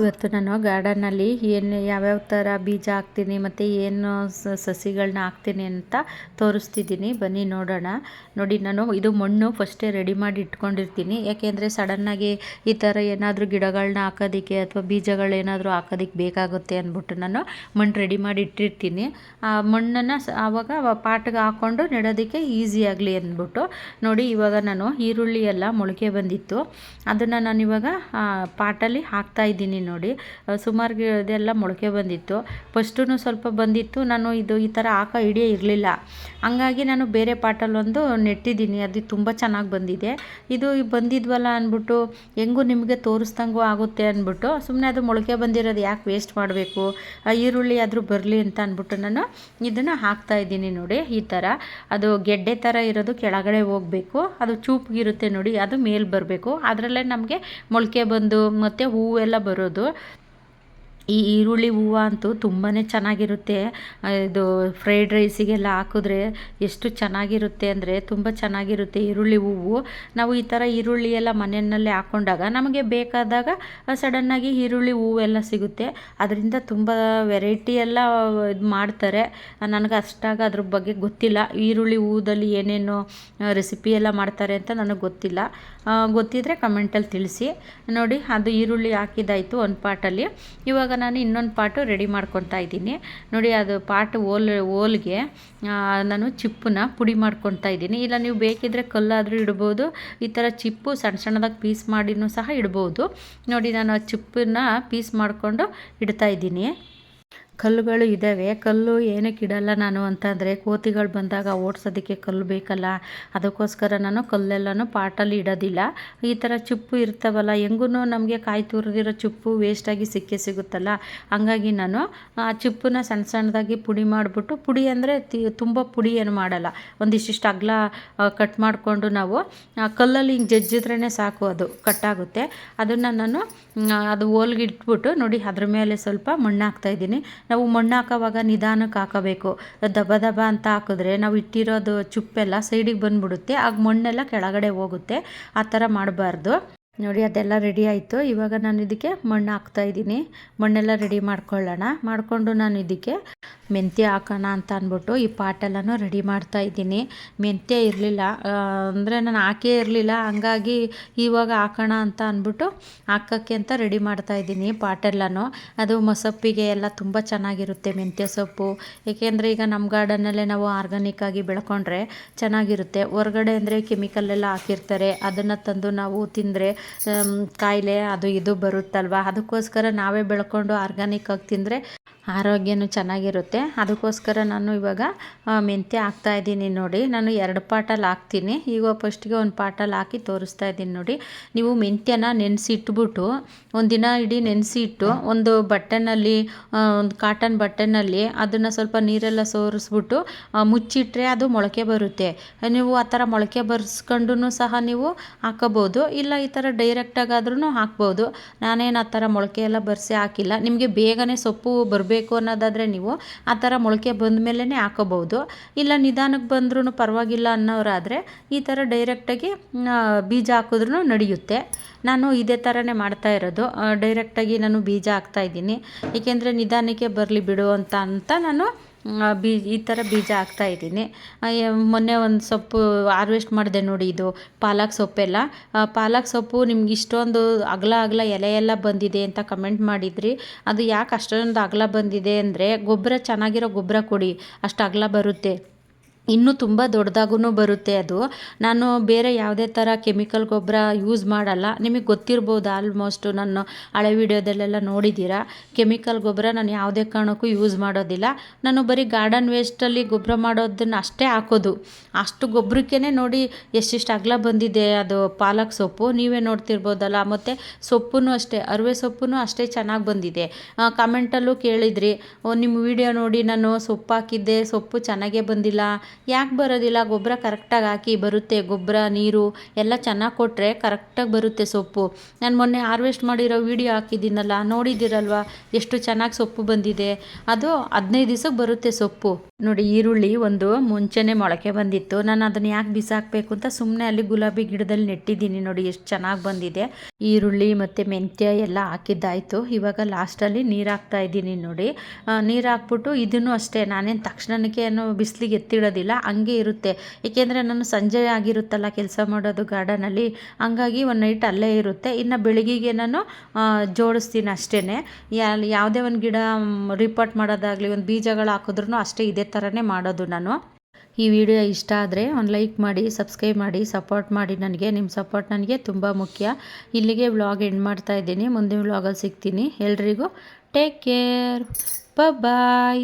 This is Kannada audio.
ಇವತ್ತು ನಾನು ಗಾರ್ಡನ್ನಲ್ಲಿ ಏನು ಯಾವ್ಯಾವ ಥರ ಬೀಜ ಹಾಕ್ತೀನಿ ಮತ್ತು ಏನು ಸಸಿಗಳನ್ನ ಹಾಕ್ತೀನಿ ಅಂತ ತೋರಿಸ್ತಿದ್ದೀನಿ. ಬನ್ನಿ ನೋಡೋಣ. ನೋಡಿ, ನಾನು ಇದು ಮಣ್ಣು ಫಸ್ಟೇ ರೆಡಿ ಮಾಡಿ ಇಟ್ಕೊಂಡಿರ್ತೀನಿ. ಯಾಕೆಂದರೆ ಸಡನ್ನಾಗಿ ಈ ಥರ ಏನಾದರೂ ಗಿಡಗಳನ್ನ ಹಾಕೋದಕ್ಕೆ ಅಥವಾ ಬೀಜಗಳೇನಾದರೂ ಹಾಕೋದಕ್ಕೆ ಬೇಕಾಗುತ್ತೆ ಅಂದ್ಬಿಟ್ಟು ನಾನು ಮಣ್ಣು ರೆಡಿ ಮಾಡಿ ಇಟ್ಟಿರ್ತೀನಿ. ಆ ಮಣ್ಣನ್ನು ಆವಾಗ ಪಾಟ್ಗೆ ಹಾಕ್ಕೊಂಡು ನೆಡೋದಕ್ಕೆ ಈಸಿ ಆಗಲಿ ಅಂದ್ಬಿಟ್ಟು ನೋಡಿ, ಇವಾಗ ನಾನು ಈರುಳ್ಳಿ ಎಲ್ಲ ಮೊಳಕೆ ಬಂದಿತ್ತು. ಅದನ್ನು ನಾನು ಇವಾಗ ಪಾಟಲ್ಲಿ ಹಾಕ್ತಾ ಇದ್ದೀನಿ ನೋಡಿ ಸುಮಾರು ಇದೆಲ್ಲ ಮೊಳಕೆ ಬಂದಿತ್ತು. ಫಸ್ಟೂ ಸ್ವಲ್ಪ ಬಂದಿತ್ತು, ನಾನು ಇದು ಈ ಥರ ಹಾಕೋ ಹಿಡಿಯೇ ಇರಲಿಲ್ಲ. ಹಂಗಾಗಿ ನಾನು ಬೇರೆ ಪಾಟಲ್ಲೊಂದು ನೆಟ್ಟಿದ್ದೀನಿ, ಅದು ತುಂಬ ಚೆನ್ನಾಗಿ ಬಂದಿದೆ. ಇದು ಬಂದಿದ್ವಲ್ಲ ಅಂದ್ಬಿಟ್ಟು, ಹೆಂಗೂ ನಿಮಗೆ ತೋರಿಸ್ದಂಗೂ ಆಗುತ್ತೆ ಅಂದ್ಬಿಟ್ಟು ಸುಮ್ಮನೆ ಅದು ಮೊಳಕೆ ಬಂದಿರೋದು ಯಾಕೆ ವೇಸ್ಟ್ ಮಾಡಬೇಕು ಈರುಳ್ಳಿ ಆದರೂ ಬರಲಿ ಅಂತ ಅಂದ್ಬಿಟ್ಟು ನಾನು ಇದನ್ನು ಹಾಕ್ತಾ ಇದ್ದೀನಿ ನೋಡಿ, ಈ ಥರ. ಅದು ಗೆಡ್ಡೆ ಥರ ಇರೋದು ಕೆಳಗಡೆ ಹೋಗಬೇಕು, ಅದು ಚೂಪ್ಗಿರುತ್ತೆ ನೋಡಿ, ಅದು ಮೇಲೆ ಬರಬೇಕು. ಅದರಲ್ಲೇ ನಮಗೆ ಮೊಳಕೆ ಬಂದು ಮತ್ತು ಹೂವೆಲ್ಲ ಬರೋದು. সুন্দর ಈ ಈರುಳ್ಳಿ ಹೂವು ಅಂತೂ ತುಂಬಾ ಚೆನ್ನಾಗಿರುತ್ತೆ. ಇದು ಫ್ರೈಡ್ ರೈಸಿಗೆಲ್ಲ ಹಾಕಿದ್ರೆ ಎಷ್ಟು ಚೆನ್ನಾಗಿರುತ್ತೆ ಅಂದರೆ ತುಂಬ ಚೆನ್ನಾಗಿರುತ್ತೆ ಈರುಳ್ಳಿ ಹೂವು. ನಾವು ಈ ಥರ ಈರುಳ್ಳಿ ಎಲ್ಲ ಮನೆಯಲ್ಲೇ ಹಾಕ್ಕೊಂಡಾಗ ನಮಗೆ ಬೇಕಾದಾಗ ಸಡನ್ನಾಗಿ ಈರುಳ್ಳಿ ಹೂವೆಲ್ಲ ಸಿಗುತ್ತೆ. ಅದರಿಂದ ತುಂಬ ವೆರೈಟಿ ಎಲ್ಲ ಇದು ಮಾಡ್ತಾರೆ. ನನಗೆ ಅಷ್ಟಾಗ ಅದ್ರ ಬಗ್ಗೆ ಗೊತ್ತಿಲ್ಲ. ಈರುಳ್ಳಿ ಹೂದಲ್ಲಿ ಏನೇನು ರೆಸಿಪಿ ಎಲ್ಲ ಮಾಡ್ತಾರೆ ಅಂತ ನನಗೆ ಗೊತ್ತಿಲ್ಲ. ಗೊತ್ತಿದ್ದರೆ ಕಮೆಂಟಲ್ಲಿ ತಿಳಿಸಿ. ನೋಡಿ, ಅದು ಈರುಳ್ಳಿ ಹಾಕಿದ್ದಾಯಿತು ಒಂದು ಪಾಟಲ್ಲಿ ಇವಾಗ ನಾನು ಇನ್ನೊಂದು ಪಾಟು ರೆಡಿ ಮಾಡ್ಕೊತಾ ಇದ್ದೀನಿ. ನೋಡಿ, ಅದು ಪಾಟ್ ಓಲ್, ಓಲ್ಗೆ ನಾನು ಚಿಪ್ಪನ್ನ ಪುಡಿ ಮಾಡ್ಕೊತಾ ಇದ್ದೀನಿ. ಇಲ್ಲ, ನೀವು ಬೇಕಿದ್ದರೆ ಕಲ್ಲಾದರೂ ಇಡ್ಬೋದು. ಈ ಥರ ಚಿಪ್ಪು ಸಣ್ಣ ಸಣ್ಣದಾಗಿ ಪೀಸ್ ಮಾಡಿನೂ ಸಹ ಇಡ್ಬೋದು. ನೋಡಿ, ನಾನು ಆ ಚಿಪ್ಪನ್ನ ಪೀಸ್ ಮಾಡಿಕೊಂಡು ಇಡ್ತಾ ಇದ್ದೀನಿ. ಕಲ್ಲುಗಳು ಇದ್ದಾವೆ ಕಲ್ಲು ಏನಕ್ಕೆ ಇಡಲ್ಲ ನಾನು ಅಂತಂದರೆ ಕೋತಿಗಳು ಬಂದಾಗ ಓಡಿಸೋದಕ್ಕೆ ಕಲ್ಲು ಬೇಕಲ್ಲ. ಅದಕ್ಕೋಸ್ಕರ ನಾನು ಕಲ್ಲೆಲ್ಲನೂ ಪಾಟಲ್ಲಿ ಇಡೋದಿಲ್ಲ. ಈ ಥರ ಚುಪ್ಪು ಇರ್ತಾವಲ್ಲ ಹೆಂಗೂ ನಮಗೆ ಕಾಯಿ ತುರಿದಿರೋ ಚುಪ್ಪು ವೇಸ್ಟಾಗಿ ಸಿಕ್ಕೇ ಸಿಗುತ್ತಲ್ಲ. ಹಂಗಾಗಿ ನಾನು ಆ ಚುಪ್ಪನ್ನ ಸಣ್ಣ ಸಣ್ಣದಾಗಿ ಪುಡಿ ಮಾಡಿಬಿಟ್ಟು, ಪುಡಿ ಅಂದರೆ ತುಂಬ ಪುಡಿ ಏನು ಮಾಡಲ್ಲ. ಒಂದಿಷ್ಟಿಷ್ಟು ಅಗಲ ಕಟ್ ಮಾಡಿಕೊಂಡು ನಾವು ಕಲ್ಲಲ್ಲಿ ಹಿಂಗೆ ಜಜ್ಜಿದ್ರೇ ಸಾಕು ಅದು ಕಟ್ಟಾಗುತ್ತೆ ಅದನ್ನು ನಾನು ಅದು ಹೋಲ್ಗೆ ಇಟ್ಬಿಟ್ಟು ನೋಡಿ, ಅದ್ರ ಮೇಲೆ ಸ್ವಲ್ಪ ಮಣ್ಣು ಹಾಕ್ತಾಯಿದ್ದೀನಿ ನಾವು ಮಣ್ಣು ಹಾಕೋವಾಗ ನಿಧಾನಕ್ಕೆ ಹಾಕಬೇಕು. ದಬ ದಬ ಅಂತ ಹಾಕಿದ್ರೆ ನಾವು ಇಟ್ಟಿರೋದು ಚುಪ್ಪೆಲ್ಲ ಸೈಡಿಗೆ ಬಂದುಬಿಡುತ್ತೆ. ಆಗ ಮಣ್ಣೆಲ್ಲ ಕೆಳಗಡೆ ಹೋಗುತ್ತೆ. ಆ ಥರ ಮಾಡಬಾರ್ದು. ನೋಡಿ, ಅದೆಲ್ಲ ರೆಡಿ ಆಯಿತು. ಇವಾಗ ನಾನು ಇದಕ್ಕೆ ಮಣ್ಣು ಹಾಕ್ತಾಯಿದ್ದೀನಿ ಮಣ್ಣೆಲ್ಲ ರೆಡಿ ಮಾಡ್ಕೊಳ್ಳೋಣ. ಮಾಡಿಕೊಂಡು ನಾನು ಇದಕ್ಕೆ ಮೆಂತ್ಯ ಹಾಕೋಣ ಅಂತ ಅಂದ್ಬಿಟ್ಟು ಈ ಪಾಟೆಲ್ಲನೂ ರೆಡಿ ಮಾಡ್ತಾ ಇದ್ದೀನಿ. ಮೆಂತ್ಯ ಇರಲಿಲ್ಲ. ಅಂದರೆ ನಾನು ಹಾಕೇ ಇರಲಿಲ್ಲ. ಹಂಗಾಗಿ ಇವಾಗ ಹಾಕೋಣ ಅಂತ ಅಂದ್ಬಿಟ್ಟು ಹಾಕೋಕ್ಕೆ ಅಂತ ರೆಡಿ ಮಾಡ್ತಾ ಇದ್ದೀನಿ ಪಾಟೆಲ್ಲನೂ. ಅದು ಮೊಸಪ್ಪಿಗೆ ಎಲ್ಲ ತುಂಬ ಚೆನ್ನಾಗಿರುತ್ತೆ ಮೆಂತ್ಯ ಸೊಪ್ಪು. ಏಕೆಂದರೆ ಈಗ ನಮ್ಮ ಗಾರ್ಡನಲ್ಲೇ ನಾವು ಆರ್ಗಾನಿಕ್ಕಾಗಿ ಬೆಳ್ಕೊಂಡ್ರೆ ಚೆನ್ನಾಗಿರುತ್ತೆ. ಹೊರಗಡೆ ಅಂದರೆ ಕೆಮಿಕಲ್ಲೆಲ್ಲ ಹಾಕಿರ್ತಾರೆ. ಅದನ್ನು ತಂದು ನಾವು ತಿಂದರೆ ಕಾಯಿಲೆ ಅದು ಇದು ಬರುತ್ತಲ್ವ? ಅದಕ್ಕೋಸ್ಕರ ನಾವೇ ಬೆಳ್ಕೊಂಡು ಆರ್ಗ್ಯಾನಿಕ್ ಆಗಿ ತಿಂದರೆ ಆರೋಗ್ಯನೂ ಚೆನ್ನಾಗಿರುತ್ತೆ. ಅದಕ್ಕೋಸ್ಕರ ನಾನು ಇವಾಗ ಮೆಂತ್ಯ ಹಾಕ್ತಾ ಇದ್ದೀನಿ ನೋಡಿ. ನಾನು ಎರಡು ಪಾಟಲ್ಲಿ ಹಾಕ್ತೀನಿ. ಈಗ ಫಸ್ಟಿಗೆ ಒಂದು ಪಾಟಲ್ಲಿ ಹಾಕಿ ತೋರಿಸ್ತಾ ಇದ್ದೀನಿ ನೋಡಿ. ನೀವು ಮೆಂತ್ಯನ ನೆನೆಸಿ ಇಟ್ಬಿಟ್ಟು ಒಂದು ದಿನ ಇಡೀ ನೆನೆಸಿ ಇಟ್ಟು ಒಂದು ಬಟ್ಟೆನಲ್ಲಿ ಒಂದು ಕಾಟನ್ ಬಟ್ಟೆನಲ್ಲಿ ಅದನ್ನು ಸ್ವಲ್ಪ ನೀರೆಲ್ಲ ಸೋರಿಸ್ಬಿಟ್ಟು ಮುಚ್ಚಿಟ್ರೆ ಅದು ಮೊಳಕೆ ಬರುತ್ತೆ. ನೀವು ಆ ಥರ ಮೊಳಕೆ ಬರ್ಸ್ಕೊಂಡು ಸಹ ನೀವು ಹಾಕೋಬೋದು ಇಲ್ಲ ಈ ಥರ ಡೈರೆಕ್ಟಾಗಾದ್ರೂ ಹಾಕ್ಬೋದು. ನಾನೇನು ಆ ಥರ ಮೊಳಕೆ ಎಲ್ಲ ಬರ್ಸಿ ಹಾಕಿಲ್ಲ. ನಿಮಗೆ ಬೇಗನೆ ಸೊಪ್ಪು ಬರಬೇಕು. ಬೇಕು ಅನ್ನೋದಾದರೆ ನೀವು ಆ ಥರ ಮೊಳಕೆ ಬಂದ ಮೇಲೇ ಹಾಕೋಬೋದು ಇಲ್ಲ ನಿಧಾನಕ್ಕೆ ಬಂದ್ರೂ ಪರವಾಗಿಲ್ಲ ಅನ್ನೋರಾದರೆ ಈ ಥರ ಡೈರೆಕ್ಟಾಗಿ ಬೀಜ ಹಾಕಿದ್ರೂ ನಡೆಯುತ್ತೆ. ನಾನು ಇದೇ ಥರನೇ ಮಾಡ್ತಾ ಇರೋದು. ಡೈರೆಕ್ಟಾಗಿ ನಾನು ಬೀಜ ಹಾಕ್ತಾ ಇದ್ದೀನಿ. ಏಕೆಂದರೆ ನಿಧಾನಕ್ಕೆ ಬರಲಿ ಬಿಡು ಅಂತ ಅಂತ ನಾನು ಬೀ, ಈ ಥರ ಬೀಜ ಹಾಕ್ತಾಯಿದ್ದೀನಿ ಮೊನ್ನೆ ಒಂದು ಸೊಪ್ಪು ಹಾರ್ವೆಸ್ಟ್ ಮಾಡಿದೆ ನೋಡಿ ಇದು, ಪಾಲಕ್ ಸೊಪ್ಪೆಲ್ಲ. ಪಾಲಕ್ ಸೊಪ್ಪು ನಿಮ್ಗೆ ಇಷ್ಟೊಂದು ಅಗಲ ಅಗಲ ಎಲೆ ಎಲ್ಲ ಬಂದಿದೆ ಅಂತ ಕಮೆಂಟ್ ಮಾಡಿದ್ರಿ. ಅದು ಯಾಕೆ ಅಷ್ಟೊಂದು ಅಗಲ ಬಂದಿದೆ ಅಂದರೆ ಗೊಬ್ಬರ ಚೆನ್ನಾಗಿರೋ ಗೊಬ್ಬರ ಕೊಡಿ, ಅಷ್ಟು ಅಗಲ ಬರುತ್ತೆ. ಇನ್ನೂ ತುಂಬ ದೊಡ್ಡದಾಗೂ ಬರುತ್ತೆ ಅದು. ನಾನು ಬೇರೆ ಯಾವುದೇ ಥರ ಕೆಮಿಕಲ್ ಗೊಬ್ಬರ ಯೂಸ್ ಮಾಡಲ್ಲ. ನಿಮಗೆ ಗೊತ್ತಿರ್ಬೋದು ಆಲ್ಮೋಸ್ಟು ನಾನು ಹಳೆ ವೀಡಿಯೋದಲ್ಲೆಲ್ಲ ನೋಡಿದ್ದೀರಾ ಕೆಮಿಕಲ್ ಗೊಬ್ಬರ ನಾನು ಯಾವುದೇ ಕಾರಣಕ್ಕೂ ಯೂಸ್ ಮಾಡೋದಿಲ್ಲ. ನಾನು ಬರೀ ಗಾರ್ಡನ್ ವೇಸ್ಟಲ್ಲಿ ಗೊಬ್ಬರ ಮಾಡೋದನ್ನು ಅಷ್ಟೇ ಹಾಕೋದು. ಅಷ್ಟು ಗೊಬ್ಬರಕ್ಕೇ ನೋಡಿ ಎಷ್ಟಿಷ್ಟು ಅಗಲ ಬಂದಿದೆ ಅದು ಪಾಲಕ್ ಸೊಪ್ಪು. ನೀವೇ ನೋಡ್ತಿರ್ಬೋದಲ್ಲ, ಮತ್ತು ಸೊಪ್ಪು ಅಷ್ಟೇ, ಅರಿವೆ ಸೊಪ್ಪು ಅಷ್ಟೇ ಚೆನ್ನಾಗಿ ಬಂದಿದೆ. ಕಮೆಂಟಲ್ಲೂ ಕೇಳಿದ್ರಿ. ನಿಮ್ಮ ವಿಡಿಯೋ ನೋಡಿ ನಾನು ಸೊಪ್ಪು ಹಾಕಿದ್ದೆ ಸೊಪ್ಪು ಚೆನ್ನಾಗೇ ಬಂದಿಲ್ಲ ಯಾಕೆ ಬರೋದಿಲ್ಲ? ಗೊಬ್ಬರ ಕರೆಕ್ಟಾಗಿ ಹಾಕಿ ಬರುತ್ತೆ. ಗೊಬ್ಬರ ನೀರು ಎಲ್ಲ ಚೆನ್ನಾಗಿ ಕೊಟ್ಟರೆ ಕರೆಕ್ಟಾಗಿ ಬರುತ್ತೆ ಸೊಪ್ಪು. ನಾನು ಮೊನ್ನೆ ಹಾರ್ವೆಸ್ಟ್ ಮಾಡಿರೋ ವೀಡಿಯೋ ಹಾಕಿದ್ದೀನಲ್ಲ, ನೋಡಿದ್ದೀರಲ್ವ? ಎಷ್ಟು ಚೆನ್ನಾಗಿ ಸೊಪ್ಪು ಬಂದಿದೆ. ಅದು ಹದಿನೈದು ದಿವಸಕ್ಕೆ ಬರುತ್ತೆ ಸೊಪ್ಪು. ನೋಡಿ, ಈರುಳ್ಳಿ ಒಂದು ಮುಂಚೆನೆ ಮೊಳಕೆ ಬಂದಿತ್ತು. ನಾನು ಅದನ್ನು ಯಾಕೆ ಬಿಸಾಕಬೇಕು ಅಂತ ಸುಮ್ಮನೆ ಅಲ್ಲಿ ಗುಲಾಬಿ ಗಿಡದಲ್ಲಿ ನೆಟ್ಟಿದ್ದೀನಿ ನೋಡಿ, ಎಷ್ಟು ಚೆನ್ನಾಗಿ ಬಂದಿದೆ. ಈರುಳ್ಳಿ ಮತ್ತು ಮೆಂತ್ಯ ಎಲ್ಲ ಹಾಕಿದ್ದಾಯಿತು. ಇವಾಗ ಲಾಸ್ಟಲ್ಲಿ ನೀರು ಹಾಕ್ತಾ ಇದ್ದೀನಿ ನೋಡಿ. ನೀರು ಹಾಕ್ಬಿಟ್ಟು ಇದನ್ನು ಅಷ್ಟೇ, ನಾನೇನು ತಕ್ಷಣಕ್ಕೆ ಏನು ಬಿಸಿಲಿಗೆ ಎತ್ತಿಡೋದಿಲ್ಲ. ಹಂಗೆ ಇರುತ್ತೆ. ಏಕೆಂದರೆ ನಾನು ಸಂಜೆ ಆಗಿರುತ್ತಲ್ಲ, ಕೆಲಸ ಮಾಡೋದು ಗಾರ್ಡನಲ್ಲಿ. ಹಂಗಾಗಿ ಒಂದು ನೈಟ್ ಅಲ್ಲೇ ಇರುತ್ತೆ. ಇನ್ನು ಬೆಳಿಗ್ಗೆಗೆ ನಾನು ಜೋಡಿಸ್ತೀನಿ ಅಷ್ಟೇ ಯಾವುದೇ ಒಂದು ಗಿಡ ರಿಪೋರ್ಟ್ ಮಾಡೋದಾಗಲಿ, ಒಂದು ಬೀಜಗಳು ಹಾಕಿದ್ರೂ ಅಷ್ಟೇ ಇದೇ ಥರನೇ ಮಾಡೋದು ನಾನು. ಈ ವಿಡಿಯೋ ಇಷ್ಟ ಆದರೆ ಒಂದು ಲೈಕ್ ಮಾಡಿ, ಸಬ್ಸ್ಕ್ರೈಬ್ ಮಾಡಿ, ಸಪೋರ್ಟ್ ಮಾಡಿ ನನಗೆ. ನಿಮ್ಮ ಸಪೋರ್ಟ್ ನನಗೆ ತುಂಬ ಮುಖ್ಯ. ಇಲ್ಲಿಗೆ ವ್ಲಾಗ್ ಎಂಡ್ ಮಾಡ್ತಾ ಇದ್ದೀನಿ. ಮುಂದಿನ ವ್ಲಾಗಲ್ಲಿ ಸಿಗ್ತೀನಿ. ಎಲ್ರಿಗೂ ಟೇಕ್ ಕೇರ್. ಬಾಯ್